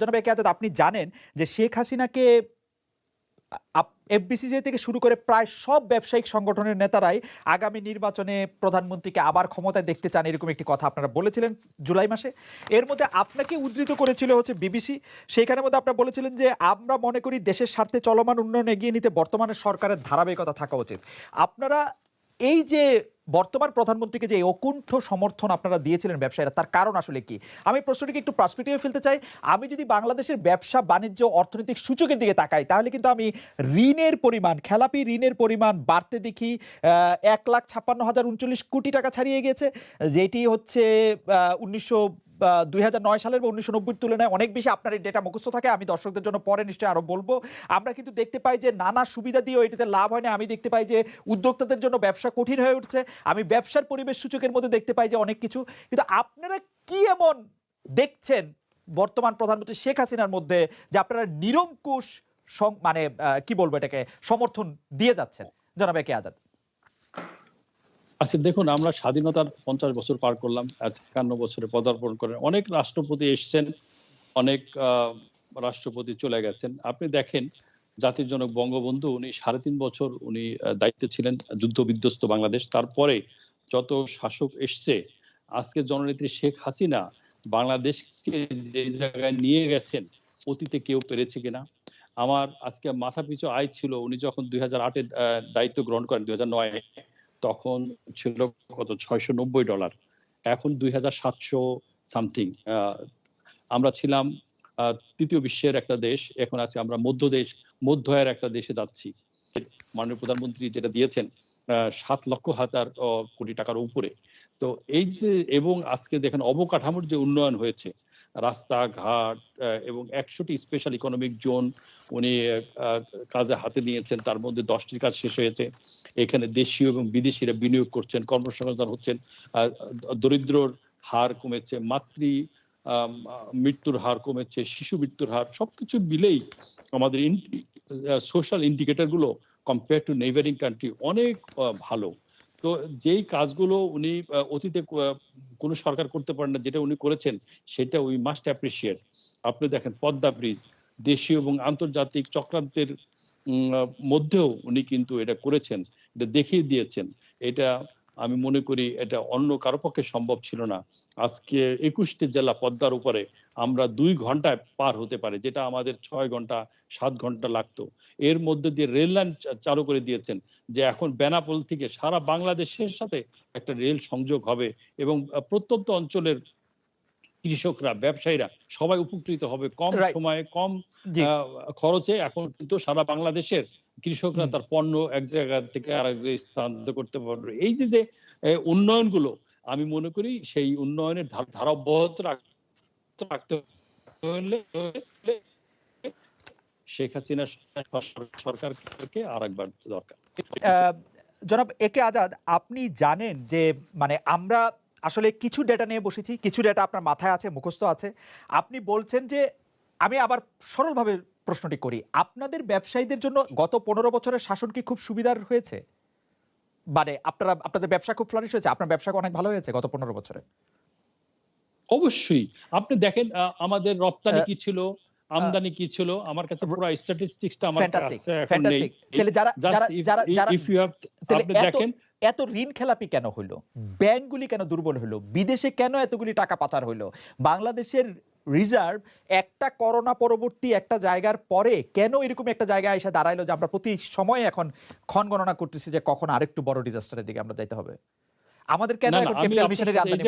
জনাব একে আপনি জানেন যে শেখ হাসিনাকে এফবিসিসি থেকে শুরু করে প্রায় সব ব্যবসায়িক সংগঠনের নেতারাই আগামী নির্বাচনে প্রধানমন্ত্রীকে আবার ক্ষমতায় দেখতে চান এরকম একটি কথা আপনারা বলেছিলেন জুলাই মাসে। এর মধ্যে আপনাকে উদ্ধৃত করেছিল হচ্ছে বিবিসি। সেইখানের মধ্যে আপনারা বলেছিলেন যে আমরা মনে করি দেশের স্বার্থে চলমান উন্নয়ন এগিয়ে নিতে বর্তমানে সরকারের ধারাবাহিকতা থাকা উচিত। আপনারা এই যে বর্তমান প্রধানমন্ত্রীকে যে অকুণ্ঠ সমর্থন আপনারা দিয়েছিলেন ব্যবসায়ীরা, তার কারণ আসলে কি? আমি প্রশ্নটিকে একটু প্রাসপেক্টিভে ফেলতে চাই। আমি যদি বাংলাদেশের ব্যবসা, বাণিজ্য, অর্থনৈতিক সূচকের দিকে তাকাই, তাহলে কিন্তু আমি ঋণের পরিমাণ, খেলাপি ঋণের পরিমাণ বাড়তে দেখি এক লাখ ছাপ্পান্ন হাজার উনচল্লিশ কোটি টাকা ছাড়িয়ে গেছে, যেটি হচ্ছে উনিশশো দুই হাজার নয় সালের বা উনিশশো নব্বই তুলনায় অনেক বেশি আপনার এই ডেটা মুখস্থ থাকে, আমি দর্শকদের জন্য পরে নিশ্চয়ই আরও বলব। আমরা কিন্তু দেখতে পাই যে নানা সুবিধা দিয়েও এটিতে লাভ হয় না, আমি দেখতে পাই যে উদ্যোক্তাদের জন্য ব্যবসা কঠিন হয়ে উঠছে, আমি ব্যবসার পরিবেশ সূচকের মধ্যে দেখতে পাই যে অনেক কিছু। কিন্তু আপনারা কি এমন দেখছেন বর্তমান প্রধানমন্ত্রী শেখ হাসিনার মধ্যে, যে আপনারা নিরঙ্কুশ মানে কি বলব এটাকে, সমর্থন দিয়ে যাচ্ছেন? জনাব একে আজাদ। আচ্ছা দেখুন, আমরা স্বাধীনতার পঞ্চাশ বছর পার করলাম একান্ন বছরে পদার্পণ করেন। অনেক রাষ্ট্রপতি এসছেন, অনেক রাষ্ট্রপতি চলে গেছেন। আপনি দেখেন, জাতির জনক বঙ্গবন্ধু, উনি সাড়ে তিন বছর উনি দায়িত্বে ছিলেন যুদ্ধ বিধ্বস্ত বাংলাদেশ। তারপরে যত শাসক এসছে, আজকে জননেত্রী শেখ হাসিনা বাংলাদেশকে যে জায়গায় নিয়ে গেছেন, অতীতে কেউ পেরেছে কিনা? আমার আজকে মাথা পিছু আয় ছিল, উনি যখন দুই হাজার আটে দায়িত্ব গ্রহণ করেন, দুই হাজার নয় তখন ছিল কত? ছয়শো নব্বই ডলার। এখন দুই হাজার সাতশো সামথিং। আমরা ছিলাম তৃতীয় বিশ্বের একটা দেশ। এখন আছে আমরা মধ্য দেশ, মধ্য আয়ের একটা দেশে যাচ্ছি। মাননীয় প্রধানমন্ত্রী যেটা দিয়েছেন সাত লক্ষ হাজার কোটি টাকার উপরে। তো এই যে, এবং আজকে দেখেন অবকাঠামোর যে উন্নয়ন হয়েছে রাস্তাঘাট এবং একশোটি স্পেশাল ইকোনমিক জোন উনি কাজে হাতে নিয়েছেন। তার মধ্যে দশটির কাজ শেষ হয়েছে। এখানে দেশীয় এবং বিদেশিরা বিনিয়োগ করছেন, কর্মসংস্থান হচ্ছেন। দরিদ্রর হার কমেছে, মাতৃ মৃত্যুর হার কমেছে, শিশু মৃত্যুর হার, সবকিছু মিলেই আমাদের সোশ্যাল ইন্ডিকেটরগুলো কম্পেয়ার টু নেইবারিং কান্ট্রি অনেক ভালো। তো যেই কাজগুলো উনি অতীতে কোনো সরকার করতে পারেন না, যেটা উনি করেছেন, সেটা উই মাস্ট অ্যাপ্রিসিয়েট আপনি দেখেন, পদ্মা ব্রিজ দেশীয় এবং আন্তর্জাতিক চক্রান্তের মধ্যেও উনি কিন্তু এটা করেছেন, এটা দেখিয়ে দিয়েছেন। এটা আমি মনে করি এটা অন্য কারও পক্ষে সম্ভব ছিল না। আজকে একুশটি জেলা পদ্মার উপরে আমরা দুই ঘন্টায় পার হতে পারে, যেটা আমাদের ছয় ঘণ্টা, সাত ঘণ্টা লাগতো। এর মধ্যে দিয়ে রেল লাইন চালু করে দিয়েছেন। যে এখন বেনাপোল থেকে সারা বাংলাদেশের সাথে একটা রেল সংযোগ হবে এবং প্রত্যন্ত অঞ্চলের কৃষকরা ব্যবসায়ীরা সবাই উপকৃত হবে। কম সময়ে কম খরচে এখন কিন্তু সারা বাংলাদেশের কৃষকরা তার পণ্য এক জায়গা থেকে আরেক জায়গায় স্থানান্তর করতে পারবে। এই যে যে উন্নয়নগুলো আমি মনে করি সেই উন্নয়নের ধারা অব্যাহত রাখতে হলে শেখ হাসিনা সরকার- সরকারকে আর একবার দরকার। জনাব একে আজাদ আপনি জানেন যে মানে আমরা আসলে কিছু ডেটা নিয়ে বসেছি কিছু ডেটা আপনার মাথায় আছে মুখস্থ আছে। আপনি বলছেন যে আমি আবার সরলভাবে প্রশ্নটি করি আপনাদের ব্যবসায়ীদের জন্য গত পনেরো বছরের শাসন কি খুব সুবিধার হয়েছে? মানে আপনারা আপনাদের ব্যবসা খুব ফ্লারিশ হয়েছে আপনার ব্যবসা অনেক ভালো হয়েছে গত পনেরো বছরে? অবশ্যই। আপনি দেখেন আমাদের রপ্তানি কি ছিল? আমদানি কি ছিল? আমার কাছে পুরো স্ট্যাটিস্টিক্সটা আমার কাছে এখন নেই। তাহলে যারা যারা যারা you have- তাহলে আপনি এত- দেখেন। এত ঋণ খেলাপি কেন হইল? ব্যাংকগুলি কেন দুর্বল হইল? বিদেশে কেন এতগুলি টাকা পাচার হইল? বাংলাদেশের রিজার্ভ একটা করোনা পরবর্তী একটা জায়গার পরে কেন এরকম একটা জায়গায় এসে দাঁড়াইলো যে আমরা প্রতি সময় এখন ক্ষণ গণনা করতেছি যে কখন আরেকটু বড় ডিজাস্টারের দিকে আমরা যাইতে হবে? আমাদের কেন এখন ক্যাপিটাল মিশনের আমদানি।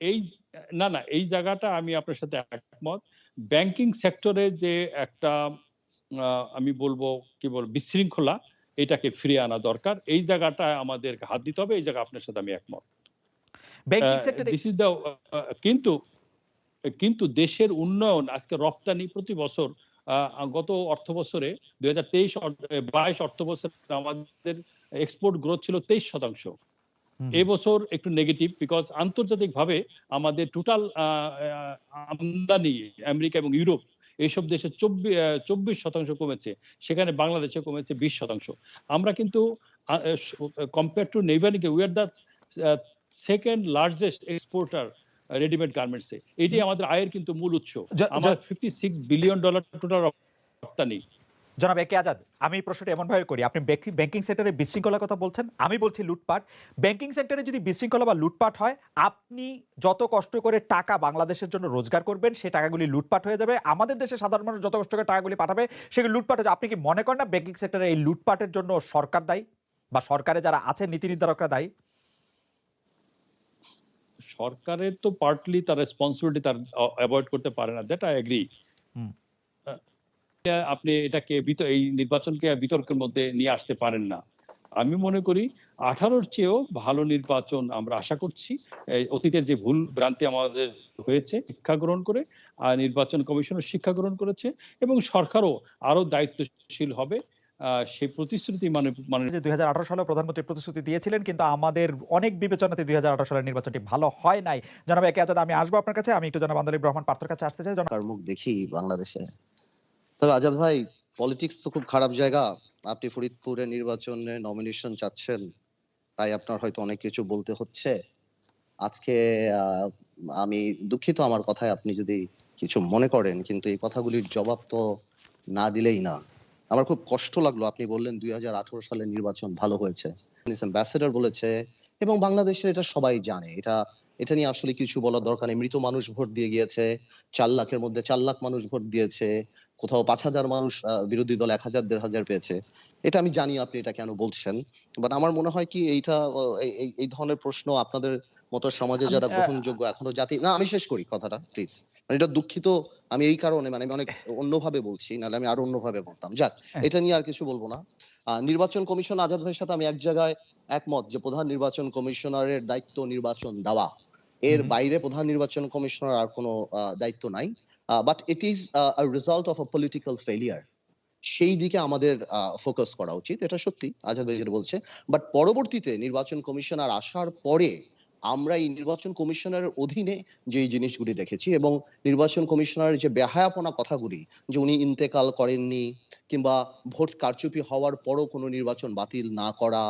এই না না এই জায়গাটা আমি আপনার সাথে একমত। ব্যাংকিং সেক্টরে যে একটা আমি বলব কি বল বিশৃঙ্খলা এটাকে ফিরিয়ে আনা দরকার। এই জায়গাটা আমাদের হাত দিতে হবে এই জায়গা আপনার সাথে আমি একমত। ব্যাংকিং সেক্টরে দিস ইজ দ্য কিন্তু কিন্তু দেশের উন্নয়ন আজকে রপ্তানি প্রতি বছর আহ, গত অর্থ বছরে দুই হাজার তেইশ বাইশ অর্থ বছরে আমাদের এক্সপোর্ট গ্রোথ ছিল তেইশ শতাংশ। এবছর একটু নেগেটিভ বিকজ আন্তর্জাতিক ভাবে আমাদের টোটাল আমদানি আমেরিকা এবং ইউরোপ এইসব দেশে চব্বিশ চব্বিশ শতাংশ কমেছে। সেখানে বাংলাদেশে কমেছে বিশ শতাংশ। আমরা কিন্তু compare to neighbouring we are the second largest exporter readymade গার্মেন্টসে এটি আমাদের আয়ের কিন্তু মূল উৎস। আমার fifty six billion dollar total রপ্তানি। জনাব একে আজাদ, আমি এই প্রশ্নটা এমনভাবে করি, আপনি ব্যাংকিং সেক্টরে বিশৃঙ্খলার কথা বলছেন, আমি বলছি লুটপাট। ব্যাংকিং সেক্টরে যদি বিশৃঙ্খলা বা লুটপাট হয়, আপনি যত কষ্ট করে টাকা বাংলাদেশের জন্য রোজগার করবেন, সেই টাকাগুলি লুটপাট হয়ে যাবে। আমাদের দেশে সাধারণ মানুষ যত কষ্ট করে টাকাগুলি পাঠাবে, সেগুলি লুটপাট হয়ে যাবে। আপনি কি মনে করেন না ব্যাংকিং সেক্টরে এই লুটপাটের জন্য সরকার দায়ী? বা সরকারে যারা আছেন নীতি নির্ধারকরা দায়ী? সরকারের তো পার্টলি তার রেসপন্সিবিলিটি তার অ্যাভয়েড করতে পারে না। That I agree. আপনি এটাকে এই নির্বাচনকে বিতর্কের মধ্যে নিয়ে আসতে পারেন না। আমি মনে করি আঠারোর চেয়েও ভালো নির্বাচন আমরা আশা করছি। অতীতের যে ভুল ভ্রান্তি আমাদের হয়েছে শিক্ষা গ্রহণ করে আর নির্বাচন কমিশনও শিক্ষা গ্রহণ করেছে এবং সরকারও আরও দায়িত্বশীল হবে সেই প্রতিশ্রুতি মানে মানে যে দুই হাজার আঠারো সালে প্রধানমন্ত্রী প্রতিশ্রুতি দিয়েছিলেন কিন্তু আমাদের অনেক বিবেচনাতে দুই হাজার আঠারো সালের নির্বাচনটি ভালো হয় নাই। জনাব একে আজাদ আমি আসব আপনার কাছে। আমি একটু জনাব আন্দোলিক রহমান পার্থর কাছে আসতে চাই। জনাব মুখ দেখি বাংলাদেশে। তবে আজাদ ভাই পলিটিক্স তো খুব খারাপ জায়গা। আপনি ফরিদপুরে নির্বাচনে নমিনেশন চাচ্ছেন, তাই আপনার হয়তো অনেক কিছু বলতে হচ্ছে। আজকে আমি দুঃখিত আমার কথায় আপনি যদি কিছু মনে করেন, কিন্তু এই কথাগুলির জবাব তো না দিলেই না। আমার খুব কষ্ট লাগল, আপনি বললেন দুই সালের নির্বাচন ভালো হয়েছে। অ্যাম্বাসেডর বলেছে, এবং বাংলাদেশের এটা সবাই জানে। এটা এটা নিয়ে আসলে কিছু বলার দরকার নেই। মৃত মানুষ ভোট দিয়ে গিয়েছে, চার লাখের মধ্যে চার লাখ মানুষ ভোট দিয়েছে। কোথাও পাঁচ হাজার মানুষ বিরোধী দল এক হাজার দেড় হাজার পেয়েছে। এটা আমি জানি আপনি এটা কেন বলছেন। বাট আমার মনে হয় কি এইটা এই- ধরনের প্রশ্ন আপনাদের মতো সমাজে যারা গ্রহণযোগ্য এখনও জাতি না আমি শেষ করি কথাটা প্লিজ মানে এটা দুঃখিত আমি এই কারণে মানে আমি অনেক অন্যভাবে বলছি নাহলে আমি আরও অন্যভাবে বলতাম। যাক হ্যাঁ। এটা নিয়ে আর কিছু বলব না। নির্বাচন কমিশন আজাদ ভাইয়ের সাথে আমি এক জায়গায় একমত যে প্রধান নির্বাচন কমিশনারের দায়িত্ব নির্বাচন দেওয়া। এর বাইরে প্রধান নির্বাচন কমিশনার আর কোনো আহ, দায়িত্ব নাই। But it is a result of a political failure সেই দিকে আমাদের ফোকাস করা উচিত, এটা সত্যি, আজাদ ভাই যেটা বলছে। বাট পরবর্তীতে নির্বাচন কমিশনার আসার পরে আমরা এই নির্বাচন কমিশনারের অধীনে যে জিনিসগুলি দেখেছি এবং নির্বাচন কমিশনারের যে বেহায়াপনা কথাগুলি, যে উনি ইন্তেকাল করেননি কিংবা ভোট কারচুপি হওয়ার পরও কোনো নির্বাচন বাতিল না করা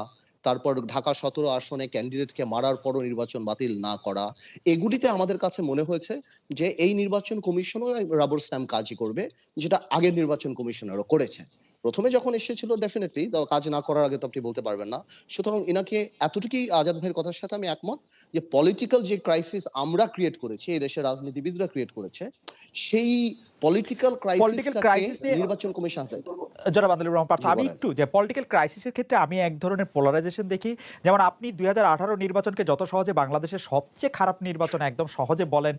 তারপর ঢাকা সতেরো আসনে ক্যান্ডিডেটকে মারার পরও নির্বাচন বাতিল না করা। এগুলিতে আমাদের কাছে মনে হয়েছে যে, এই নির্বাচন কমিশনও রাবার স্ট্যাম্প কাজই করবে, যেটা আগের নির্বাচন কমিশনারও করেছে প্রথমে যখন এসেছিল ডেফিনেটলি কাজ না করার আগে তো আপনি বলতে পারবেন না। সুতরাং এনাকে এতটুকুই আজাদ ভাইয়ের কথার সাথে আমি একমত যে পলিটিক্যাল যে ক্রাইসিস আমরা ক্রিয়েট করেছি এই দেশের রাজনীতিবিদরা ক্রিয়েট করেছে সেই পলিটিক্যাল ক্রাইসিসটাকে নির্বাচন কমিশন হাতে জনাব রহমান পার্থ আমি একটু যে পলিটিক্যাল ক্রাইসিসের ক্ষেত্রে আমি এক ধরনের পোলারাইজেশন দেখি। যেমন আপনি দুই হাজার আঠারো নির্বাচনকে যত সহজে বাংলাদেশের সবচেয়ে খারাপ নির্বাচন একদম সহজে বলেন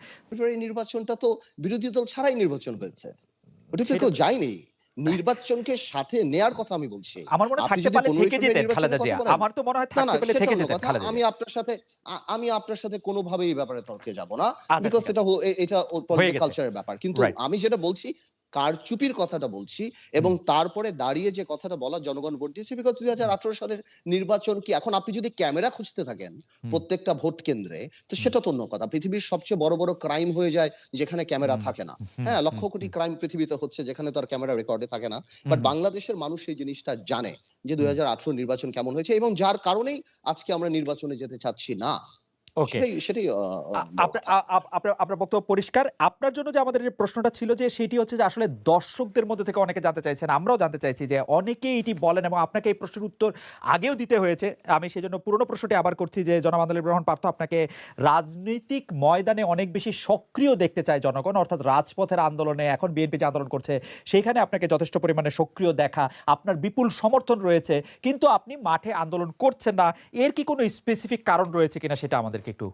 এই নির্বাচনটা তো বিরোধী দল ছাড়াই নির্বাচন হয়েছে। ওটা তো কেউ যায়নি। নির্বাচনকে সাথে নেয়ার কথা আমি বলছি। আমার মনে থাকতে পারলে থেকে যেতেন খালেদা কথা জিয়া। আমার তো মনে হয় না না থাকতে পারলে থেকে যেতেন খালেদা আমি আপনার সাথে আমি আপনার সাথে কোনোভাবেই এই ব্যাপারে তর্কে যাব না আচ্ছা, বিকজ এটা হো- এটা পলিটিক্যাল কালচারের ব্যাপার। কিন্তু আমি যেটা বলছি কারচুপির কথাটা বলছি এবং তারপরে দাঁড়িয়ে যে কথাটা বলা জনগণ ভোট দিয়েছে বিকজ দুই হাজার আঠারো সালের নির্বাচন কি এখন আপনি যদি ক্যামেরা খুঁজতে থাকেন প্রত্যেকটা ভোট কেন্দ্রে তো সেটা তো অন্য কথা। পৃথিবীর সবচেয়ে বড় বড় ক্রাইম হয়ে যায় যেখানে ক্যামেরা থাকে না। হ্যাঁ লক্ষ কোটি ক্রাইম পৃথিবীতে হচ্ছে যেখানে তার ক্যামেরা রেকর্ডে থাকে না। বাট বাংলাদেশের মানুষ এই জিনিসটা জানে যে দুই হাজার আঠারো নির্বাচন কেমন হয়েছে এবং যার কারণেই আজকে আমরা নির্বাচনে যেতে চাচ্ছি না। সেটাই আপনার বক্তব্য পরিষ্কার। আপনার জন্য যে আমাদের যে প্রশ্নটা ছিল যে সেটি হচ্ছে যে আসলে দর্শকদের মধ্যে থেকে অনেকে জানতে চাইছেন আমরাও জানতে চাইছি যে অনেকেই এটি বলেন এবং আপনাকে এই প্রশ্নের উত্তর আগেও দিতে হয়েছে। আমি সেই জন্য পুরনো প্রশ্নটি আবার করছি যে জনাব আন্দোলন গ্রহণ পার্থ আপনাকে রাজনৈতিক ময়দানে অনেক বেশি সক্রিয় দেখতে চায় জনগণ অর্থাৎ রাজপথের আন্দোলনে এখন বিএনপি যে আন্দোলন করছে সেইখানে আপনাকে যথেষ্ট পরিমাণে সক্রিয় দেখা আপনার বিপুল সমর্থন রয়েছে কিন্তু আপনি মাঠে আন্দোলন করছেন না। এর কি কোনো স্পেসিফিক কারণ রয়েছে কিনা সেটা আমাদেরকে একটু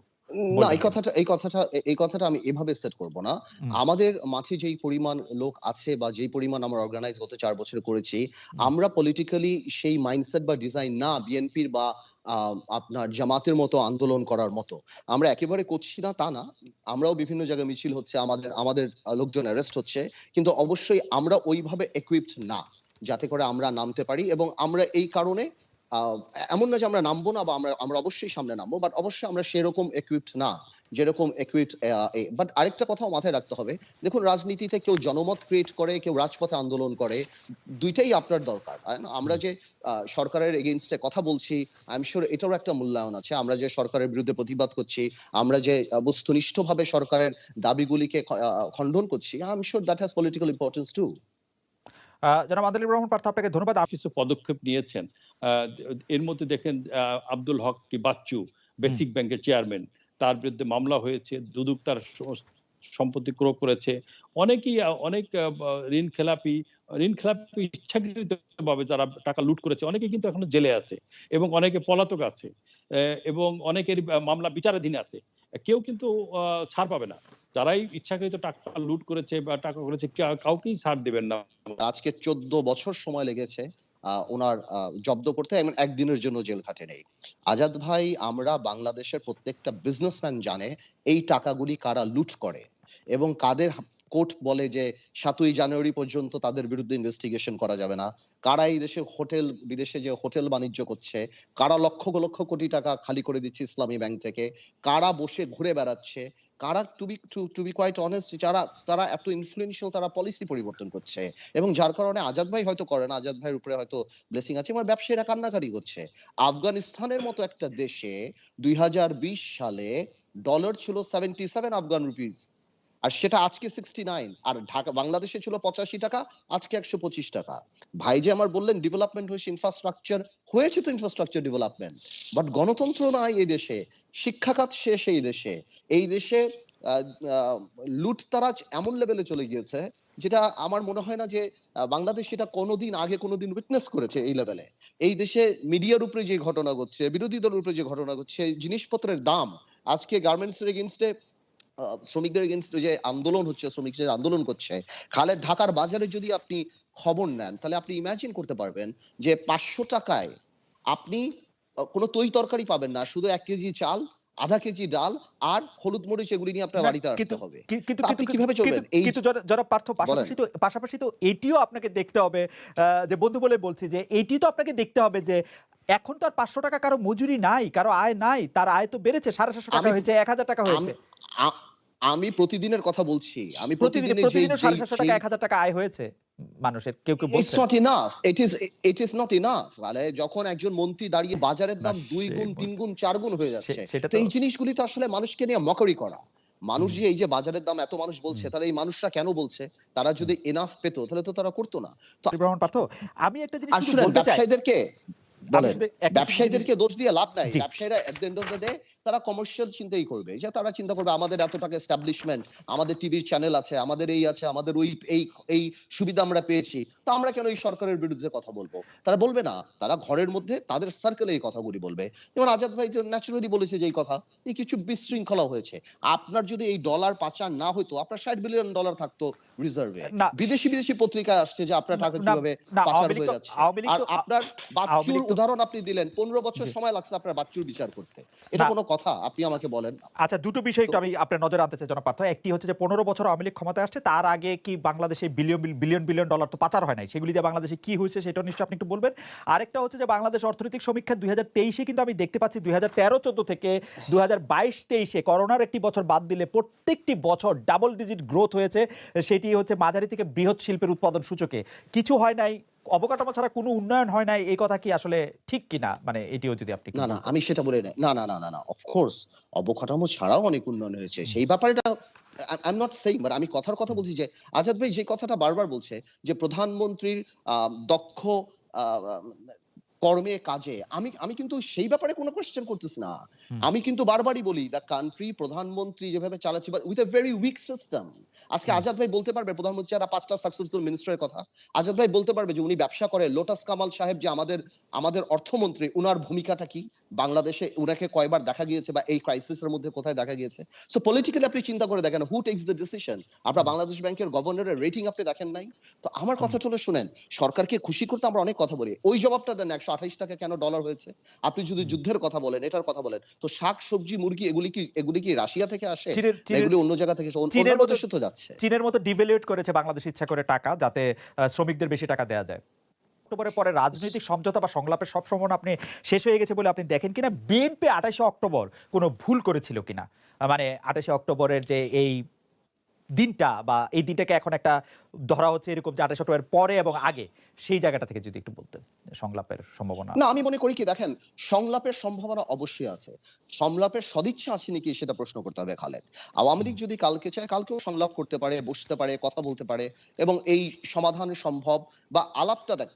না এই কথাটা এই কথাটা এই কথাটা আমি এভাবে সেট করব না। আমাদের মাঠে যেই পরিমাণ লোক আছে বা যেই পরিমাণ আমরা অর্গানাইজ গত চার বছর করেছি আমরা পলিটিক্যালি সেই মাইন্ডসেট বা ডিজাইন না বিএনপির বা আপনার জামাতের মতো আন্দোলন করার মতো। আমরা একেবারে করছি না তা না। আমরাও বিভিন্ন জায়গায় মিছিল হচ্ছে আমাদের আমাদের লোকজন অ্যারেস্ট হচ্ছে। কিন্তু অবশ্যই আমরা ওইভাবে equipped না যাতে করে আমরা নামতে পারি এবং আমরা এই কারণে এমন না যে আমরা নামবো না বা আমরা আমরা অবশ্যই সামনে নামবো বাট অবশ্যই আমরা সেরকম equipped না যেরকম একুইট বাট আরেকটা কথাও মাথায় রাখতে হবে দেখুন রাজনীতিতে কেউ জনমত ক্রিয়েট করে কেউ রাজপথে আন্দোলন করে দুইটাই আপনার দরকার আমরা যে সরকারের এগেনস্টে কথা বলছি আই এম শিওর এটারও একটা মূল্যায়ন আছে আমরা যে সরকারের বিরুদ্ধে প্রতিবাদ করছি আমরা যে বস্তুনিষ্ঠভাবে সরকারের দাবিগুলিকে আহ, খণ্ডন করছি I am sure that has political importance to uh, জনাব আদালিব রহমান পার্থ আপনাকে ধন্যবাদ আপ- কিছু পদক্ষেপ নিয়েছেন। এর মধ্যে দেখেন আব্দুল হক কি বাচ্চু বেসিক ব্যাংকের চেয়ারম্যান। তার বিরুদ্ধে মামলা হয়েছে দুদক তার সম্পত্তি ক্রয় করেছে। অনেকেই অনেক ঋণ খেলাপি ঋণ খেলাপি ইচ্ছাকৃত ভাবে যারা টাকা লুট করেছে অনেকে কিন্তু এখনও জেলে আছে এবং অনেকে পলাতক আছে আহ, এবং অনেকের মামলা বিচারাধীন আছে। কেউ কিন্তু ছাড় পাবে না। যারাই ইচ্ছাকৃত টাকা লুট করেছে বা টাকা করেছে কাউকেই ছাড় দেবেন না। আজকে চোদ্দ বছর সময় লেগেছে। ওনার জব্দ করতে এবং একদিনের জন্য জেল খাটে নেই। আজাদ ভাই, আমরা বাংলাদেশের প্রত্যেকটা বিজনেসম্যান জানে এই টাকাগুলি কারা লুট করে এবং কাদের কোর্ট বলে যে সাতই জানুয়ারি পর্যন্ত তাদের বিরুদ্ধে ইনভেস্টিগেশন করা যাবে না। কারা এই দেশে হোটেল, বিদেশে যে হোটেল বাণিজ্য করছে, কারা লক্ষ লক্ষ কোটি টাকা খালি করে দিচ্ছে ইসলামী ব্যাংক থেকে, কারা বসে ঘুরে বেড়াচ্ছে কারা to be to be quite honest যারা, তারা এত ইনফ্লুয়েন্সিয়াল তারা পলিসি পরিবর্তন করছে। এবং যার কারণে আজাদ ভাই হয়তো করেন আজাদ ভাইয়ের উপরে হয়তো ব্লেসিং আছে আমার ব্যবসায়ীরা কান্নাকারি করছে। আফগানিস্তানের মতো একটা দেশে দুই হাজার বিশ সালে ডলার ছিল সেভেন্টি সেভেন আফগান রুপিস আর সেটা আজকে সিক্সটি নাইন আর ঢাকা, বাংলাদেশে ছিল পঁচাশি টাকা, আজকে একশো পঁচিশ টাকা। ভাই যে আমার বললেন ডেভেলপমেন্ট হয়েছে ইনফ্রাস্ট্রাকচার হয়েছে তো ইনফ্রাস্ট্রাকচার ডেভেলপমেন্ট বাট গণতন্ত্র নাই এই দেশে, শিক্ষাখাত শেষ এই দেশে। এই দেশে লুটতারাজ এমন লেভেলে চলে গিয়েছে, যেটা আমার মনে হয় না যে বাংলাদেশ সেটা কোনোদিন আগে কোনোদিন উইটনেস করেছে এই লেভেলে এই দেশে মিডিয়ার উপরে যে ঘটনা ঘটছে, বিরোধী দলের উপরে যে ঘটনা ঘটছে জিনিসপত্রের দাম আজকে গার্মেন্টস এর এগেনস্টে শ্রমিকদের এগেনস্টে যে আন্দোলন হচ্ছে শ্রমিক যে আন্দোলন করছে খালে ঢাকার বাজারে যদি আপনি খবর নেন, তাহলে আপনি ইমাজিন করতে পারবেন যে পাঁচশো টাকায় আপনি কোনো তৈ তরকারি পাবেন না, শুধু এক কেজি চাল আধা কেজি ডাল আর হলুদ মরিচ এগুলি নিয়ে আপনার বাড়িতে আসতে হবে। কিন্তু আপনি কিন্তু- কীভাবে চলবেন? এই- কিন্তু যারা- পার্থ পাশাপাশি তো পাশাপাশি তো এটিও আপনাকে দেখতে হবে যে বন্ধু বলে বলছি যে এটি তো আপনাকে দেখতে হবে যে এখন তো আর পাঁচশো টাকা কারও মজুরি নাই কারও আয় নাই তার আয় তো বেড়েছে সাড়ে সাতশো টাকা হয়েছে এক হাজার টাকা হয়েছে। আমি প্রতিদিনের কথা বলছি। আমি প্রতিদিন প্রতিদিনের সাড়ে সাতশো টাকা এক হাজার টাকা আয় হয়েছে। মানুষের কেউ কেউ it's not enough it is it is not enough মানে যখন একজন মন্ত্রী দাঁড়িয়ে বাজারের দাম দুই গুণ তিন গুণ চার গুণ হয়ে যাচ্ছে তো এই জিনিসগুলি তো আসলে মানুষকে নিয়ে মকরি করা। মানুষ যে এই যে বাজারের দাম এত মানুষ বলছে তারা এই মানুষরা কেন বলছে? তারা যদি এনাফ পেতো তাহলে তো তারা করতো না। তো পার্থ আমি একটা জিনিস আসলে ব্যবসায়ীদেরকে ব্যবসায়ীদেরকে দোষ দিয়ে লাভ নাই। ব্যবসায়ীরা at the end of the day তারা কমার্শিয়াল চিন্তাই করবে। যে তারা চিন্তা করবে আমাদের এত টাকা এস্টাবলিশমেন্ট আমাদের টিভির চ্যানেল আছে আমাদের এই আছে আমাদের ওই এই এই সুবিধা আমরা পেয়েছি তো আমরা কেন এই সরকারের বিরুদ্ধে কথা বলব? তারা বলবে না তারা ঘরের মধ্যে তাদের সার্কেলে এই কথাগুলি বলবে। যেমন আজাদ ভাই ন্যাচুরালি বলেছে যে এই কথা এই কিছু বিশৃঙ্খলা হয়েছে। আপনার যদি এই ডলার পাচার না হতো আপনার ষাট বিলিয়ন ডলার থাকতো রিজার্ভে বিদেশি বিদেশি পত্রিকায় আসছে যে আপনার টাকা কীভাবে পাচার হয়ে যাচ্ছে। আর আপনার বাচ্চুর উদাহরণ আপনি দিলেন পনেরো বছর সময় লাগছে আপনার বাচ্চুর বিচার করতে। এটা। কোনো কথা আপনি আমাকে বলেন। আচ্ছা দুটো বিষয় একটু আমি আপনার নজরে আনতে চাই জনাব পার্থ। একটি হচ্ছে যে পনেরো বছর আওয়ামী লীগ ক্ষমতায় আসছে তার আগে কি বাংলাদেশে বিলিয়ন বিলিয়ন বিলিয়ন ডলার তো পাচার হয় নাই? সেগুলি দিয়ে বাংলাদেশে কি হয়েছে সেটা নিশ্চয়ই আপনি একটু বলবেন। আরেকটা হচ্ছে যে বাংলাদেশ অর্থনৈতিক সমীক্ষা দুই হাজার তেইশে কিন্তু আমি দেখতে পাচ্ছি দুই হাজার তেরো চোদ্দ থেকে দু হাজার বাইশ তেইশে করোনার একটি বছর বাদ দিলে প্রত্যেকটি বছর ডাবল ডিজিট গ্রোথ হয়েছে। সেটি হচ্ছে মাঝারি থেকে বৃহৎ শিল্পের উৎপাদন সূচকে। কিছু হয় নাই অবকাঠামো ছাড়া কোনো উন্নয়ন হয় নাই এই কথা কি আসলে ঠিক কিনা? মানে এটিও যদি আপনি না না আমি সেটা বলে না না না না না অফকোর্স অবকাঠামো ছাড়াও অনেক উন্নয়ন হয়েছে। সেই ব্যাপারেটা I am not saying but আমি কথার কথা বলছি যে আজাদ ভাই যে কথাটা বারবার বলছে যে প্রধানমন্ত্রীর আহ, দক্ষ কর্মে কাজে। আমি আমি কিন্তু সেই ব্যাপারে কোনো কোয়েশ্চেন করতেছি না। আমি কিন্তু বারবারই বলি দ্য কান্ট্রি প্রধানমন্ত্রী যেভাবে চালাচ্ছে with a very weak system আজকে আজাদ ভাই বলতে পারবে প্রধানমন্ত্রী যারা পাঁচটা সাকসেসফুল মিনিস্টারের কথা আজাদ ভাই বলতে পারবে যে উনি ব্যবসা করে লোটাস কামাল সাহেব যে আমাদের আমাদের অর্থমন্ত্রী উনার ভূমিকাটা কি? বাংলাদেশে উনাকে কয়বার দেখা গিয়েছে বা এই ক্রাইসিসের মধ্যে কোথায় দেখা গিয়েছে? সো পলিটিক্যালি আপনি চিন্তা করে দেখেন হু টেক্স দ্য ডিসিশন আপনার বাংলাদেশ ব্যাংকের গভর্নরের রেটিং আপনি দেখেন নাই? তো আমার কথা চলে শুনেন সরকারকে খুশি করতে আমরা অনেক কথা বলি। ওই জবাবটা দেন একশো আঠাইশ টাকা কেন ডলার হয়েছে? আপনি যদি যুদ্ধের কথা বলেন এটার কথা বলেন তো শাক সবজি মুরগি এগুলি কি এগুলি কি রাশিয়া থেকে আসে? এগুলি অন্য জায়গা থেকে অন্য- দেশে তো যাচ্ছে। চীনের মতো ডিভ্যালুয়েট করেছে বাংলাদেশ ইচ্ছা করে টাকা যাতে শ্রমিকদের বেশি টাকা দেওয়া যায়। অক্টোবরের পরে রাজনৈতিক সমঝোতা বা সংলাপের সব সময় আপনি শেষ হয়ে গেছে বলে আপনি দেখেন কিনা? বিএনপি আঠাশে অক্টোবর কোনো ভুল করেছিল কিনা? মানে আঠাশে অক্টোবরের যে এই দিনটা বা এই দিনটাকে এখন একটা ধরা হচ্ছে এরকম যে আঠাশে অক্টোবরের পরে এবং আগে সেই জায়গাটা থেকে যদি একটু বলতেন সংলাপের সম্ভাবনা। না আমি মনে করি কি দেখেন সংলাপের সম্ভাবনা অবশ্যই আছে। সংলাপের সদিচ্ছা আছে নাকি সেটা প্রশ্ন করতে হবে খালেদ। আওয়ামী লীগ যদি কালকে চায় কালকেও সংলাপ করতে পারে বসতে পারে কথা বলতে পারে এবং এই সমাধান সম্ভব বা আলাপটা দেখ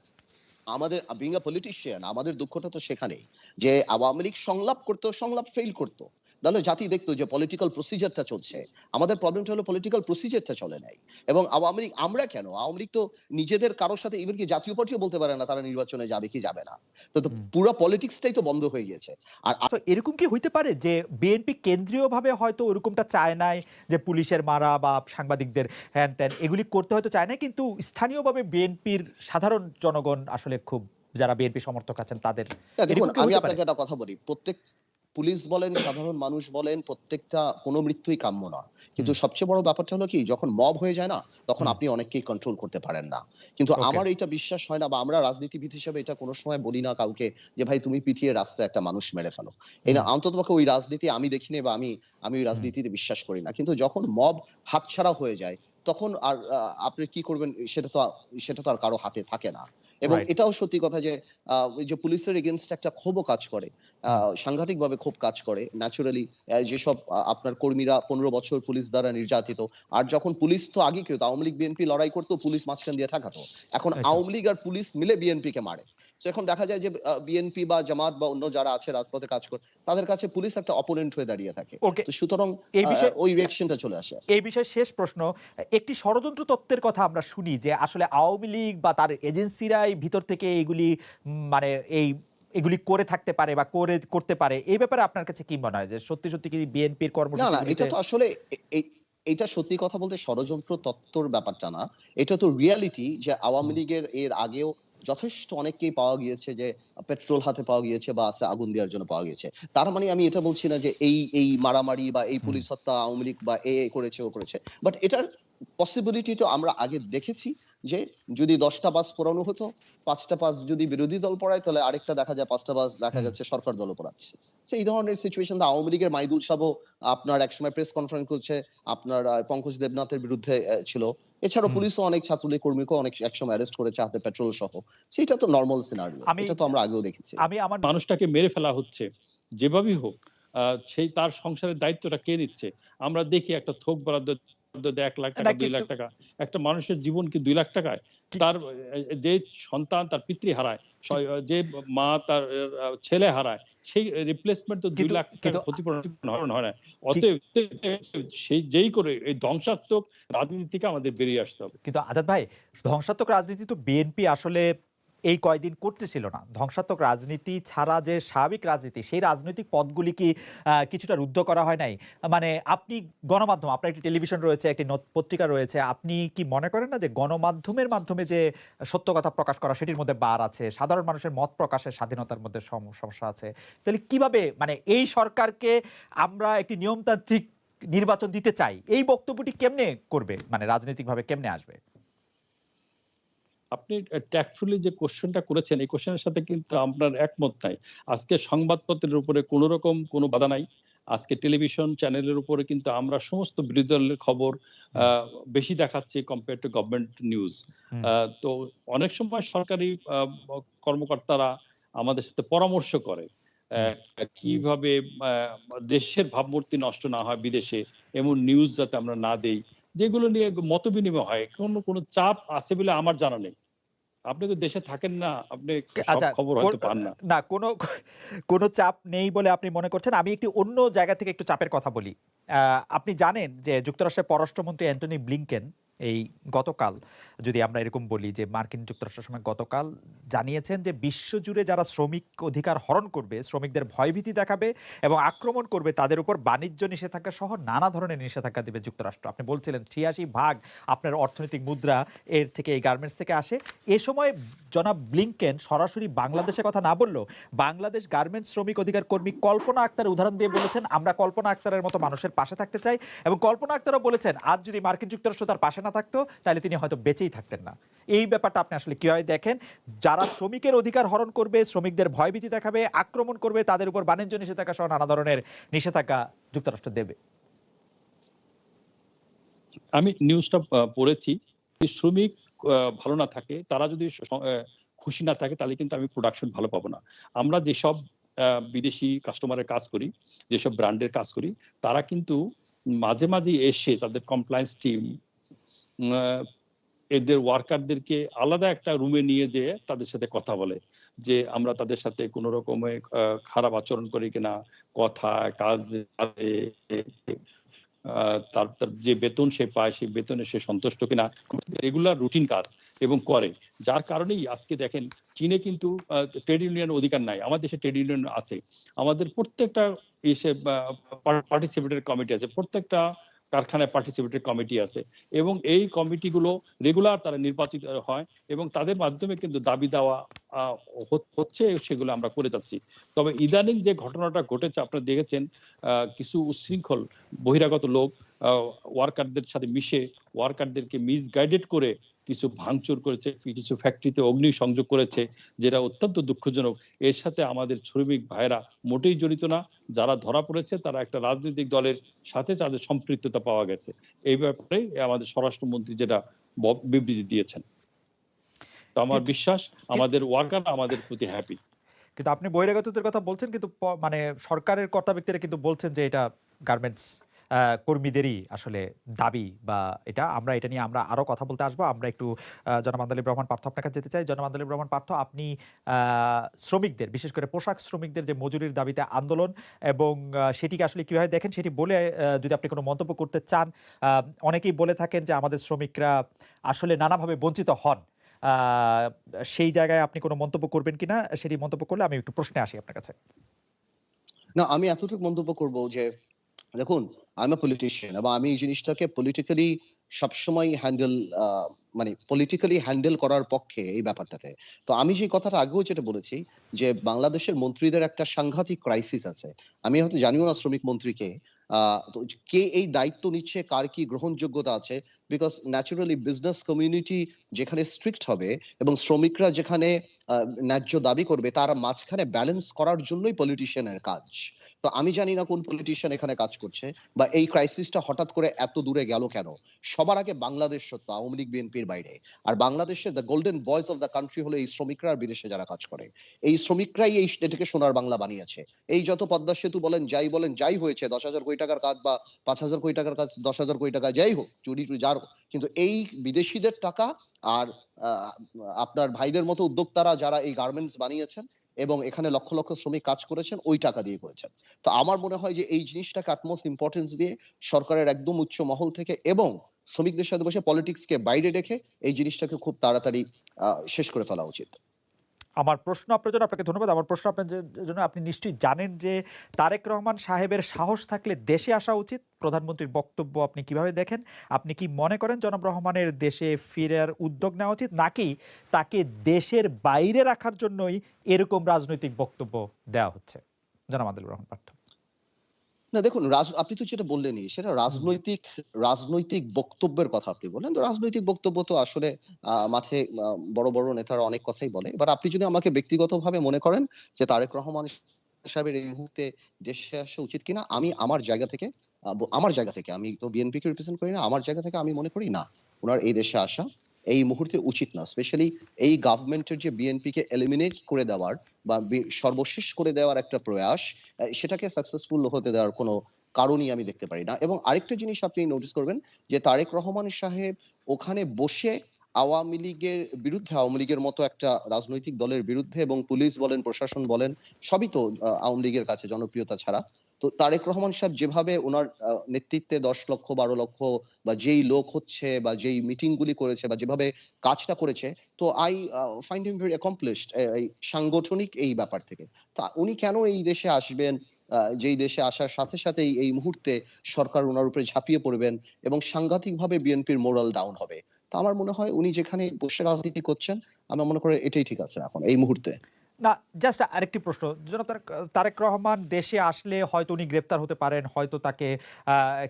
আমাদের বিং আ পলিটিশিয়ান আমাদের দুঃখটা তো সেখানেই যে আওয়ামী লীগ সংলাপ করতো, সংলাপ ফেল করতো। তাহলে জাতি দেখতো যে পলিটিক্যাল প্রসিজারটা চলছে। আমাদের প্রবলেমটা হলো পলিটিক্যাল প্রসিজারটা চলে নাই। এবং আওয়ামী লীগ আমরা কেন? আওয়ামী লীগ তো নিজেদের কারোর সাথে ইভেন কি জাতীয় পার্টিও বলতে পারে না তারা নির্বাচনে যাবে কি যাবে না। তো পুরো পলিটিক্সটাই তো বন্ধ হয়ে গিয়েছে। আর এরকম কি হইতে পারে যে বিএনপি কেন্দ্রীয়ভাবে হয়তো ওরকমটা চায় নাই যে পুলিশের মারা বা সাংবাদিকদের হ্যান ত্যান এগুলি করতে হয়তো চায় না কিন্তু স্থানীয়ভাবে বিএনপির সাধারণ জনগণ আসলে খুব যারা বিএনপি সমর্থক আছেন তাদের দেখুন আমি আপনাকে একটা কথা বলি। প্রত্যেক পুলিশ বলেন সাধারণ মানুষ বলেন প্রত্যেকটা কোনো মৃত্যুই কাম্য না কিন্তু সবচেয়ে বড় ব্যাপারটা হলো কি যখন মব হয়ে যায় না তখন আপনি অনেককেই কন্ট্রোল করতে পারেন না। কিন্তু আমার এটা বিশ্বাস হয় না বা আমরা রাজনীতিবিদ হিসেবে এটা কোনো সময় বলি না কাউকে যে ভাই তুমি পিটিয়ে রাস্তায় একটা মানুষ মেরে ফেলো। এই না অন্তত ওই রাজনীতি আমি দেখিনি বা আমি আমি ওই রাজনীতিতে বিশ্বাস করি না। কিন্তু যখন মব হাতছাড়া হয়ে যায় তখন আর আপনি কি করবেন সেটা তো সেটা তো আর কারও হাতে থাকে না। এবং এটাও সত্যি কথা যে ওই যে পুলিশের এগেনস্ট একটা ক্ষোভও কাজ করে। সাংঘাতিক ভাবে খুব কাজ করে। ন্যাচুরালি যেসব আপনার কর্মীরা পনেরো বছর পুলিশ দ্বারা নির্যাতিত আর যখন পুলিশ তো আগে কেউ আওয়ামী লীগ বিএনপি লড়াই করতো পুলিশ মাঝখান দিয়ে ঠেকাতো। এখন। আওয়ামী লীগ আর পুলিশ মিলে বিএনপি কে মারে। তো এখন দেখা যায় যে বিএনপি বা জামাত বা অন্য যারা আছে রাজপথে কাজ করে তাদের কাছে পুলিশ একটা অপোনেন্ট হয়ে দাঁড়িয়ে থাকে। তো সুতরাং এই বিষয়ে- ওই রিয়াকশনটা চলে আসে। এই বিষয়ে শেষ প্রশ্ন একটি ষড়যন্ত্র তত্ত্বের কথা আমরা শুনি যে আসলে আওয়ামী লীগ বা তার এজেন্সিরাই ভিতর থেকে এগুলি মানে এই এগুলি করে থাকতে পারে বা করে করতে পারে এই ব্যাপারে আপনার কাছে কি মনে হয়? যে সত্যি সত্যি কি বিএনপির না না এটা তো আসলে এই এটা সত্যি কথা বলতে ষড়যন্ত্র তত্ত্বর ব্যাপারটা না। এটা তো রিয়ালিটি যে আওয়ামী লীগের এর আগেও যথেষ্ট অনেককেই পাওয়া গিয়েছে যে পেট্রোল হাতে পাওয়া গিয়েছে বা আছে আগুন দেওয়ার জন্য পাওয়া গিয়েছে। তার মানে আমি এটা বলছি না যে এই এই মারামারি বা এই পুলিশ হত্যা আওয়ামী লীগ বা এ এ করেছে ও করেছে। বাট এটার পসিবিলিটি তো আমরা আগে দেখেছি। যে যদি দশটা বাস পড়ানো হতো পাঁচটা বাস যদি বিরোধী দল পড়ায় তাহলে আরেকটা দেখা যায় পাঁচটা বাস দেখা। যাচ্ছে সরকার দল পড়াচ্ছে। তো এই ধরনের সিচুয়েশন আওয়ামী লীগের মাইদুল সাবও আপনার একসময় প্রেস কনফারেন্স করছে আপনার পঙ্কজ দেবনাথের বিরুদ্ধে ছিল। এছাড়াও হুম। পুলিশও অনেক ছাত্রলীগ কর্মীকে অনেক একসময় অ্যারেস্ট করেছে হাতে পেট্রোল সহ। সেটা তো নর্মাল সিনারিও এটা তো আমরা আগেও দেখেছি। আমি আমার মানুষটাকে মেরে ফেলা হচ্ছে। যেভাবেই হোক আহ, সেই তার সংসারের দায়িত্বটা কে নিচ্ছে? আমরা দেখি একটা থোক বরাদ্দ এক লাখ টাকা দুই লাখ টাকা। একটা মানুষের জীবন কি দুই লাখ টাকায়? তার যে সন্তান তার পিতৃ হারায় যে মা তার ছেলে হারায় সেই রিপ্লেসমেন্ট তো দুই লাখ টাকা ক্ষতিপূরণ হয় না। অতএব সেই যেই করে এই ধ্বংসাত্মক রাজনীতি থেকে আমাদের বেরিয়ে আসতে হবে। কিন্তু আজাদ ভাই ধ্বংসাত্মক রাজনীতি তো বিএনপি আসলে এই কয়দিন করতেছিল না। ধ্বংসাত্মক রাজনীতি ছাড়া যে স্বাভাবিক রাজনীতি, সেই রাজনৈতিক পদগুলি কি কিছুটা রুদ্ধ করা হয় নাই? মানে আপনি গণমাধ্যম, আপনার একটি টেলিভিশন রয়েছে, একটি পত্রিকা রয়েছে, আপনি কি মনে করেন না যে গণমাধ্যমের মাধ্যমে যে সত্য কথা প্রকাশ করা, সেটির মধ্যে বার আছে? সাধারণ মানুষের মত প্রকাশের স্বাধীনতার মধ্যে সম- সমস্যা আছে। তাহলে কীভাবে মানে এই সরকারকে আমরা একটি নিয়মতান্ত্রিক নির্বাচন দিতে চাই? এই বক্তব্যটি কেমনে করবে? মানে রাজনৈতিকভাবে কেমনে আসবে? আপনি ট্যাক্টফুলি যে কোশ্চেনটা করেছেন এই কোশ্চেনের সাথে কিন্তু আপনার একমত নাই। আজকে সংবাদপত্রের উপরে কোনো রকম কোনো বাধা নাই। আজকে টেলিভিশন চ্যানেলের উপরে কিন্তু আমরা সমস্ত বিরোধী দলের খবর বেশি দেখাচ্ছি কম্পেয়ার টু গভর্নমেন্ট নিউজ। তো অনেক সময় সরকারি কর্মকর্তারা আমাদের সাথে পরামর্শ করে আহ, কীভাবে দেশের ভাবমূর্তি নষ্ট না হয় বিদেশে এমন নিউজ যাতে আমরা না দেই। যেগুলো নিয়ে মত বিনিময় হয় কোনো কোনো চাপ আছে বলে আমার জানা নেই। আপনি তো দেশে থাকেন না আপনি আচ্ছা খবর হয়তো পান না। না কোনো কোনো চাপ নেই বলে আপনি মনে করছেন? আমি একটি অন্য জায়গা থেকে একটু চাপের কথা বলি। আহ, আপনি জানেন যে যুক্তরাষ্ট্রের পররাষ্ট্রমন্ত্রী অ্যান্টনি ব্লিংকেন এই গতকাল যদি আমরা এরকম বলি যে মার্কিন যুক্তরাষ্ট্রের সময় গতকাল জানিয়েছেন যে বিশ্বজুড়ে যারা শ্রমিক অধিকার হরণ করবে, শ্রমিকদের ভয়ভীতি দেখাবে এবং আক্রমণ করবে, তাদের উপর বাণিজ্য নিষেধাজ্ঞা সহ নানা ধরনের নিষেধাজ্ঞা দেবে যুক্তরাষ্ট্র। আপনি বলছিলেন ছিয়াশি ভাগ আপনার অর্থনৈতিক মুদ্রা এর থেকে, এই গার্মেন্টস থেকে আসে। এ সময় জনাব ব্লিংকেন সরাসরি বাংলাদেশের কথা না বললেও বাংলাদেশ গার্মেন্টস শ্রমিক অধিকার কর্মী কল্পনা আক্তার উদাহরণ দিয়ে বলেছেন, আমরা কল্পনা আক্তারের মতো মানুষের পাশে থাকতে চাই। এবং কল্পনা আক্তারও বলেছেন, আজ যদি মার্কিন যুক্তরাষ্ট্র তার পাশে না থাকতো, তাহলে তিনি হয়তো বেঁচেই থাকতেন না। এই ব্যাপারটা আপনি আসলে কীভাবে দেখেন? যারা শ্রমিকের অধিকার হরণ করবে, শ্রমিকদের ভয়ভীতি দেখাবে, আক্রমণ করবে, তাদের উপর বাণিজ্য নিষেধাজ্ঞা সহ নানা ধরনের নিষেধাজ্ঞা যুক্তরাষ্ট্র দেবে। আমি নিউজটা পড়েছি শ্রমিক ভালো না থাকে, তারা যদি খুশি না থাকে, তাহলে কিন্তু আমি প্রোডাকশন ভালো পাবো না। আমরা যেসব বিদেশি কাস্টমারের কাজ করি, যেসব ব্র্যান্ডের কাজ করি, তারা কিন্তু মাঝে মাঝে এসে তাদের কমপ্লায়েন্স টিম এদের ওয়ার্কারদেরকে আলাদা একটা রুমে নিয়ে যেয়ে তাদের সাথে কথা বলে যে আমরা তাদের সাথে কোনো রকমের আহ, খারাপ আচরণ করি কিনা কথা কাজ তার তার যে বেতন সে পায় সেই বেতনে সে সন্তুষ্ট কিনা রেগুলার রুটিন কাজ এবং করে। যার কারণেই আজকে দেখেন চীনে কিন্তু ট্রেড ইউনিয়ন অধিকার নাই। আমাদের দেশে ট্রেড ইউনিয়ন আছে। আমাদের প্রত্যেকটা এসে পার্টিসিপেটের কমিটি আছে। প্রত্যেকটা কারখানায় পার্টিসিপেটরি কমিটি আছে। এবং এই কমিটিগুলো রেগুলার তারা নির্বাচিত হয় এবং তাদের মাধ্যমে কিন্তু দাবি দেওয়া হচ্ছে সেগুলো আমরা করে যাচ্ছি। তবে ইদানিং যে ঘটনাটা ঘটেছে আপনারা দেখেছেন কিছু উচ্ছৃঙ্খল বহিরাগত লোক ওয়ার্কারদের সাথে মিশে ওয়ার্কারদেরকে মিসগাইডেড করে কিছু ভাঙচুর করেছে কিছু ফ্যাক্টরিতে অগ্নি সংযোগ করেছে যেটা অত্যন্ত দুঃখজনক। এর সাথে আমাদের শ্রমিক ভাইরা মোটেই জড়িত না। যারা ধরা পড়েছে তারা একটা রাজনৈতিক দলের সাথে তাদের সম্পৃক্ততা পাওয়া গেছে। এই ব্যাপারে আমাদের স্বরাষ্ট্রমন্ত্রী যেটা বিবৃতি দিয়েছেন। তো আমার বিশ্বাস আমাদের ওয়ার্কার আমাদের প্রতি হ্যাপি কিন্তু আপনি বহিরাগতদের কথা বলছেন কিন্তু মানে সরকারের কর্তা ব্যক্তিরা কিন্তু বলছেন যে এটা গার্মেন্টস কর্মীদেরই আসলে দাবি বা এটা আমরা, এটা নিয়ে আমরা আরও কথা বলতে আসব। আমরা একটু জনাব আন্দালিব রহমান পার্থ আপনার কাছে যেতে চাই। জনাব আন্দালিব রহমান পার্থ, আপনি শ্রমিকদের, বিশেষ করে পোশাক শ্রমিকদের যে মজুরির দাবিতে আন্দোলন এবং সেটিকে আসলে কীভাবে দেখেন সেটি বলে যদি আপনি কোনো মন্তব্য করতে চান অনেকেই বলে থাকেন যে আমাদের শ্রমিকরা আসলে নানাভাবে বঞ্চিত হন। সেই জায়গায় আপনি কোনো মন্তব্য করবেন কিনা সেটি মন্তব্য করলে আমি একটু প্রশ্নে আসি আপনার কাছে। না, আমি এতটুকু মন্তব্য করব যে দেখুন আমি পলিটিশিয়ান এবং আমি এই জিনিসটাকে পলিটিক্যালি সবসময় হ্যান্ডেল মানে পলিটিক্যালি হ্যান্ডেল করার পক্ষে এই ব্যাপারটাতে। তো আমি যে কথাটা আগেও যেটা বলেছি, যে বাংলাদেশের মন্ত্রীদের একটা সাংঘাতিক ক্রাইসিস আছে। আমি হয়তো জানিও না শ্রমিক মন্ত্রীকে কে এই দায়িত্ব নিচ্ছে, কার কি গ্রহণযোগ্যতা আছে বিকজ ন্যাচুরালি বিজনেস কমিউনিটি যেখানে স্ট্রিক্ট হবে, এবং শ্রমিকরা যেখানে ন্যায্য দাবি করবে, তার মাঝখানে ব্যালেন্স করার জন্যই পলিটিশিয়ানের কাজ। তো আমি জানি না কোন পলিটিশিয়ান এখানে কাজ করছে, বা এই ক্রাইসিসটা হঠাৎ করে এত দূরে গেল কেন? সবার আগে বাংলাদেশ সত্য, আওয়ামী লীগ, বিএনপির বাইরে। আর বাংলাদেশের the golden boys of the country হলো এই শ্রমিকরা আর বিদেশে যারা কাজ করে। এই শ্রমিকরাই এই এটাকে সোনার বাংলা বানিয়েছে। এই যত পদ্মা সেতু বলেন, যাই বলেন, যাই হয়েছে, দশ হাজার কোটি টাকার কাজ বা পাঁচ হাজার কোটি টাকার কাজ, দশ হাজার কোটি টাকা যাই হোক, চুরি টুরি যার কিন্তু এই বিদেশিদের টাকা আর আপনার ভাইদের মতো উদ্যোক্তারা যারা এই গার্মেন্টস বানিয়েছেন এবং এখানে লক্ষ লক্ষ শ্রমিক কাজ করেছেন, ওই টাকা দিয়ে করেছেন। তো আমার মনে হয় যে এই জিনিসটাকে আটমোস্ট ইম্পর্টেন্স দিয়ে সরকারের একদম উচ্চ মহল থেকে এবং শ্রমিকদের সাথে বসে পলিটিক্স কে বাইরে রেখে এই জিনিসটাকে খুব তাড়াতাড়ি শেষ করে ফেলা উচিত। আমার প্রশ্ন আপনার জন্য, আপনাকে ধন্যবাদ। আমার প্রশ্ন আপনার জন্য, আপনি নিশ্চয়ই জানেন যে তারেক রহমান সাহেবের সাহস থাকলে দেশে আসা উচিত। প্রধানমন্ত্রীর বক্তব্য আপনি কীভাবে দেখেন? আপনি কি মনে করেন জনাব রহমানের দেশে ফিরার উদ্যোগ নেওয়া উচিত, নাকি তাকে দেশের বাইরে রাখার জন্যই এরকম রাজনৈতিক বক্তব্য দেওয়া হচ্ছে? জনাব আদুল রহমান পাঠ্য। না দেখুন রাজ আপনি তো যেটা বললেনই সেটা রাজনৈতিক রাজনৈতিক বক্তব্যের কথা আপনি বললেন। তো রাজনৈতিক বক্তব্য তো আসলে মাঠে বড় বড় নেতারা অনেক কথাই বলে। এবার আপনি যদি আমাকে ব্যক্তিগতভাবে মনে করেন যে তারেক রহমান সাহেবের এই মুহূর্তে দেশে আসা উচিত কিনা আমি আমার জায়গা থেকে আমার জায়গা থেকে আমি তো বিএনপি কে রিপ্রেজেন্ট করি না আমার জায়গা থেকে আমি মনে করি না ওনার এই দেশে আসা এই মুহূর্তে উচিত না স্পেশালি এই গভর্নমেন্টের যে বিএনপি কে এলিমিনেট করে দেওয়ার বা সর্বশেষ করে দেওয়ার একটা প্রয়াস সেটাকে সাকসেসফুল হতে দেওয়ার কোনো কারণই আমি দেখতে পারি না। এবং আরেকটা জিনিস আপনি নোটিস করবেন যে তারেক রহমান সাহেব ওখানে বসে আওয়ামী লীগের বিরুদ্ধে, আওয়ামী লীগের মতো একটা রাজনৈতিক দলের বিরুদ্ধে এবং পুলিশ বলেন, প্রশাসন বলেন, সবই তো আওয়ামী লীগের কাছে জনপ্রিয়তা ছাড়া। তো তারেক রহমান সাহেব যেভাবে ওনার নেতৃত্বে দশ লক্ষ, বারো লক্ষ বা যেই লোক হচ্ছে বা যেই মিটিং গুলি করেছে বা যেভাবে কাজটা করেছে, তো I find him very accomplished সাংগঠনিক এই ব্যাপার থেকে। তা উনি কেন এই দেশে আসবেন যেই দেশে আসার সাথে সাথেই এই মুহূর্তে সরকার ওনার উপরে ঝাঁপিয়ে পড়বেন এবং সাংঘাতিকভাবে বিএনপির মোরাল ডাউন হবে? তা আমার মনে হয় উনি যেখানে বসে রাজনীতি করছেন আমি মনে করি এটাই ঠিক আছে এখন, এই মুহূর্তে। না জাস্ট আরেকটি প্রশ্ন। যেন তারেক তারেক রহমান দেশে আসলে হয়তো উনি গ্রেফতার হতে পারেন হয়তো তাকে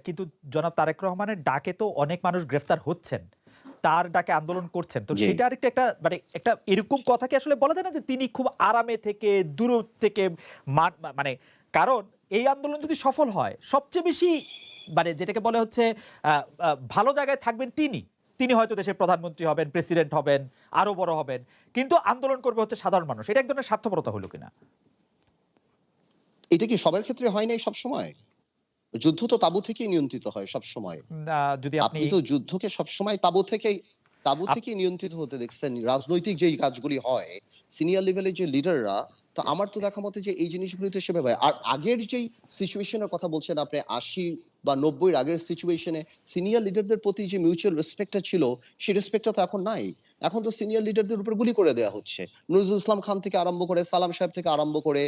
কিন্তু জনাব তারেক রহমানের ডাকে তো অনেক মানুষ গ্রেফতার হচ্ছেন। তার ডাকে আন্দোলন করছেন। তো সেটা আরেকটা একটা মানে একটা এরকম কথা কি আসলে বলা যায় না যে তিনি খুব আরামে থেকে দূর থেকে মানে কারণ এই আন্দোলন যদি সফল হয় সবচেয়ে বেশি মানে যেটাকে বলে হচ্ছে ভালো জায়গায় থাকবেন তিনি। তিনি হয়তো দেশের প্রধানমন্ত্রী হবেন প্রেসিডেন্ট হবেন আরও বড় হবেন। কিন্তু আন্দোলন করবে হচ্ছে সাধারণ মানুষ। এটা এক ধরনের স্বার্থপরতা হলো কিনা? এটা কি সবার ক্ষেত্রে হয় নাই সবসময়? যুদ্ধ তো তাবু থেকেই নিয়ন্ত্রিত হয় সবসময়। উম, আহ, যদি আপনি তো যুদ্ধকে সবসময় তাবু থেকেই তাবু আপ- থেকে নিয়ন্ত্রিত হতে দেখছেন। রাজনৈতিক যে কাজগুলি হয় সিনিয়র লেভেলের যে লিডাররা তো আমার তো দেখা মতে যে এই জিনিসগুলি তো সেভাবে হয়। আর আগের যেই সিচুয়েশনের কথা বলছেন আপনি আশি বা নব্বইয়ের আগের সিচুয়েশনে সিনিয়র লিডারদের প্রতি যে মিউচুয়াল রেসপেক্টটা ছিল, সেই রেসপেক্টটা তো এখন নাই। এখন তো সিনিয়র লিডারদের উপর গুলি করে দেওয়া হচ্ছে। নজরুল ইসলাম খান থেকে আরম্ভ করে সালাম সাহেব থেকে আরম্ভ করে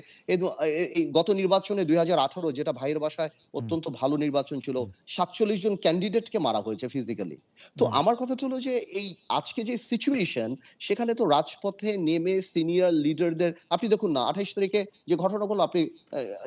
এই গত নির্বাচনে দুই হাজার আঠারো যেটা ভাইয়ের বাসায় অত্যন্ত ভালো নির্বাচন ছিল সাতচল্লিশ জন ক্যান্ডিডেটকে মারা হয়েছে ফিজিক্যালি তো আমার কথাটা হলো যে এই আজকে যে সিচুয়েশন সেখানে তো রাজপথে নেমে সিনিয়র লিডারদের আপনি দেখুন না আঠাইশ তারিখে যে ঘটনাগুলো আপনি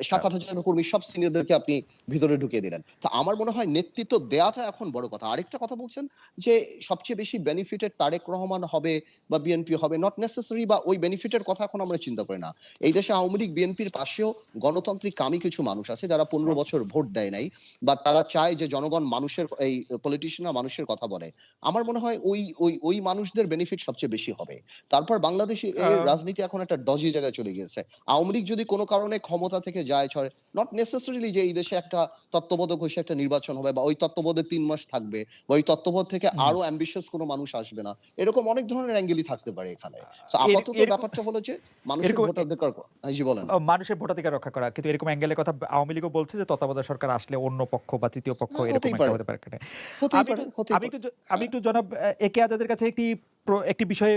সাত আট হাজার কর্মী সব সিনিয়রদেরকে আপনি ভিতরে ঢুকিয়ে দিলেন। তো আমার মনে হয় নেতৃত্ব দেওয়াটা এখন বড় কথা। আরেকটা কথা বলছেন যে সবচেয়ে বেশি বেনিফিটেড তারেক রহমান হবে বা বিএনপি হবে নট নেসেসারি বা ওই বেনিফিটের কথা এখন আমরা চিন্তা করি না। এই দেশে আওয়ামী লীগ বিএনপির পাশেও গণতান্ত্রিক কামী কিছু মানুষ আছে যারা পনেরো বছর ভোট দেয় নাই বা তারা চায় যে জনগণ মানুষের এই পলিটিশিয়ানরা মানুষের কথা বলে। আমার মনে হয় ওই ওই ওই মানুষদের বেনিফিট সবচেয়ে বেশি হবে। তারপর বাংলাদেশে আহ, রাজনীতি এখন একটা ডজি জায়গায় চলে গিয়েছে। আওয়ামী লীগ যদি কোনো কারণে ক্ষমতা থেকে যায় ছড়ে নট নেসেসারিলি যে এই দেশে একটা তত্ত্ববোধক হিসেবে একটা নির্বাচন হবে বা ওই তত্ত্ববোধে তিন মাস থাকবে বা ওই তত্ত্ববোধ থেকে আরও অ্যাম্বিশিয়াস কোনো মানুষ আসবে না। এরকম অনেক ধরনের অ্যাঙ্গেলই থাকতে পারে এখানে। আপাতত ব্যাপারটা হলো যে মানুষের ভোটাধিকার হ্যাঁ, জি বলেন। মানুষের ভোটাধিকার রক্ষা করা। কিন্তু এরকম অ্যাঙ্গেলের কথা আওয়ামী লীগও বলছে যে তত্ত্বাবধায়ক সরকার আসলে অন্য পক্ষ বা তৃতীয় পক্ষ হ্যাঁ, এরকম হতে পারে। আমি একটু- আমি একটু জনাব একে আজাদের কাছে একটি একটি বিষয়ে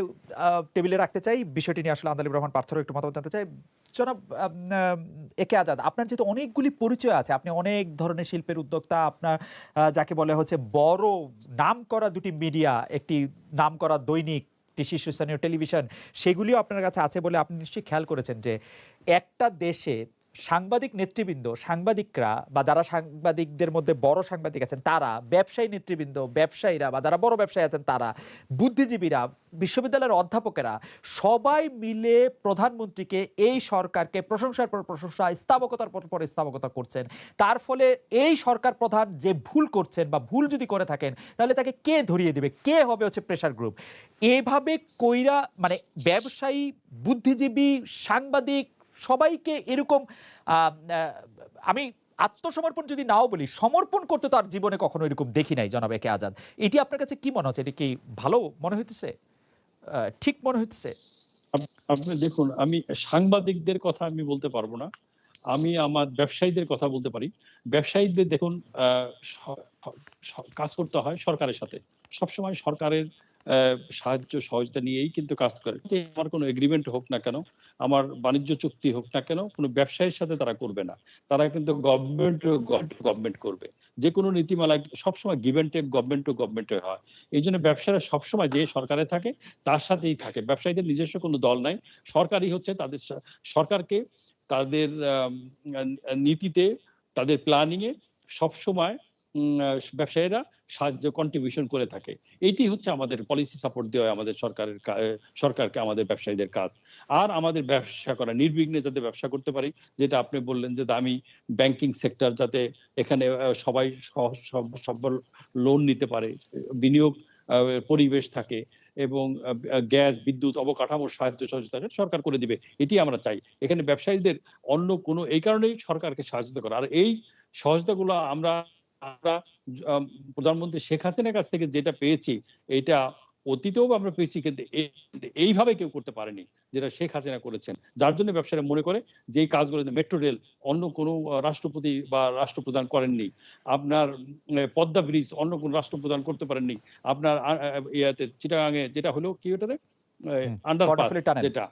টেবিলে রাখতে চাই। বিষয়টি নিয়ে আসলে আন্দালিব রহমান পার্থর একটু মতামত জানতে চাই। জনাব একে আজাদ, আপনার যেহেতু অনেকগুলি পরিচয় আছে, আপনি অনেক ধরনের শিল্পের উদ্যোক্তা, আপনার যাকে বলে হচ্ছে বড় নাম করা দুটি মিডিয়া, একটি নাম করা দৈনিক, একটি শীর্ষস্থানীয় টেলিভিশন, সেগুলিও আপনার কাছে আছে বলে আপনি নিশ্চয়ই খেয়াল করেছেন যে একটা দেশে সাংবাদিক নেতৃবৃন্দ, সাংবাদিকরা বা যারা সাংবাদিকদের মধ্যে বড় সাংবাদিক আছেন, তারা, ব্যবসায়ী নেতৃবৃন্দ, ব্যবসায়ীরা বা যারা বড় ব্যবসায়ী আছেন, তারা, বুদ্ধিজীবীরা, বিশ্ববিদ্যালয়ের অধ্যাপকেরা, সবাই মিলে প্রধানমন্ত্রীকে এই সরকারকে প্রশংসার পর প্রশংসা, স্থাবকতার পর পর স্থাবকতা করছেন। তার ফলে এই সরকার প্রধান যে ভুল করছেন বা ভুল যদি করে থাকেন, তাহলে তাকে কে ধরিয়ে দেবে? কে হবে হচ্ছে প্রেশার গ্রুপ এভাবে কইরা মানে ব্যবসায়ী, বুদ্ধিজীবী, সাংবাদিক সবাইকে এরকম আমি আত্মসমর্পণ যদি নাও বলি, সমর্পণ করতে তো আর জীবনে কখনো এরকম দেখি নাই, জনাব একে আজাদ। এটি আপনার কাছে কি মনে হচ্ছে? এটি কি ভালো মনে হইতেছে? ঠিক মনে হইতেছে? আপনি দেখুন, আমি সাংবাদিকদের কথা আমি বলতে পারব না। আমি আমার ব্যবসায়ীদের কথা বলতে পারি। ব্যবসায়ীদের দেখুন কাজ করতে হয় সরকারের সাথে। সবসময় সরকারের সাহায্য, সহযোগিতা নিয়েই কিন্তু কাজ করে। আমার কোনো এগ্রিমেন্ট হোক না কেন, আমার বাণিজ্য চুক্তি হোক না কেন, কোনো ব্যবসায়ীর সাথে তারা করবে না। তারা কিন্তু গভর্নমেন্ট গভর্নমেন্ট করবে। যে কোনো নীতিমালা সবসময় গিভেন টেক গভর্নমেন্ট টু গভর্নমেন্টে হয়। এই জন্য ব্যবসারা সবসময় যে সরকারে থাকে, তার সাথেই থাকে। ব্যবসায়ীদের নিজস্ব কোনো দল নাই। সরকারই হচ্ছে তাদের সরকারকে তাদের নীতিতে, তাদের প্ল্যানিংয়ে সবসময় ব্যবসায়ীরা সাহায্য কন্ট্রিবিউশন করে থাকে। এইটি হচ্ছে আমাদের পলিসি সাপোর্ট দেওয়া আমাদের সরকারের সরকারকে আমাদের ব্যবসায়ীদের কাজ। আর আমাদের ব্যবসা করা, নির্বিঘ্নে যাতে ব্যবসা করতে পারি, যেটা আপনি বললেন যে দামি ব্যাংকিং সেক্টর যাতে এখানে সবাই সবল লোন নিতে পারে, বিনিয়োগ পরিবেশ থাকে এবং গ্যাস, বিদ্যুৎ অবকাঠামোর সাহায্য সহযোগিতা সরকার করে দিবে, এটি আমরা চাই। এখানে ব্যবসায়ীদের অন্য কোনো, এই কারণেই সরকারকে সাহায্য করা। আর এই সহযোগিতাগুলো আমরা আমরা প্রধানমন্ত্রী শেখ হাসিনার কাছ থেকে যেটা পেয়েছি এটা অতীতেও আমরা পেয়েছি কিন্তু এইভাবে কেউ করতে পারেনি যেটা শেখ হাসিনা করেছেন। যার জন্য ব্যবসায়ীরা মনে করে যে কাজগুলো মেট্রো রেল অন্য কোনো রাষ্ট্রপতি বা রাষ্ট্রপ্রধান করেননি। আপনার পদ্মা ব্রিজ অন্য কোন রাষ্ট্রপ্রধান করতে পারেননি। আপনার ইয়াতে চিটাগাঙে যেটা হলো কি হুম, আন্ডারপাস যেটা।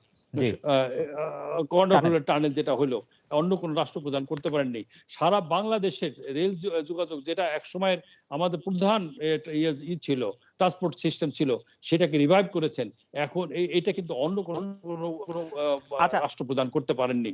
কর্ণফুলের টানেল যেটা হলো অন্য কোন রাষ্ট্রপ্রধান করতে পারেননি। সারা বাংলাদেশের রেল যোগাযোগ যেটা এক সময়ের আমাদের প্রধান ইয়ে ই ছিল ট্রান্সপোর্ট সিস্টেম ছিল সেটাকে রিভাইভ করেছেন। এখন এটা কিন্তু অন্য কোনো আচ্ছা। রাষ্ট্রপ্রধান করতে পারেননি।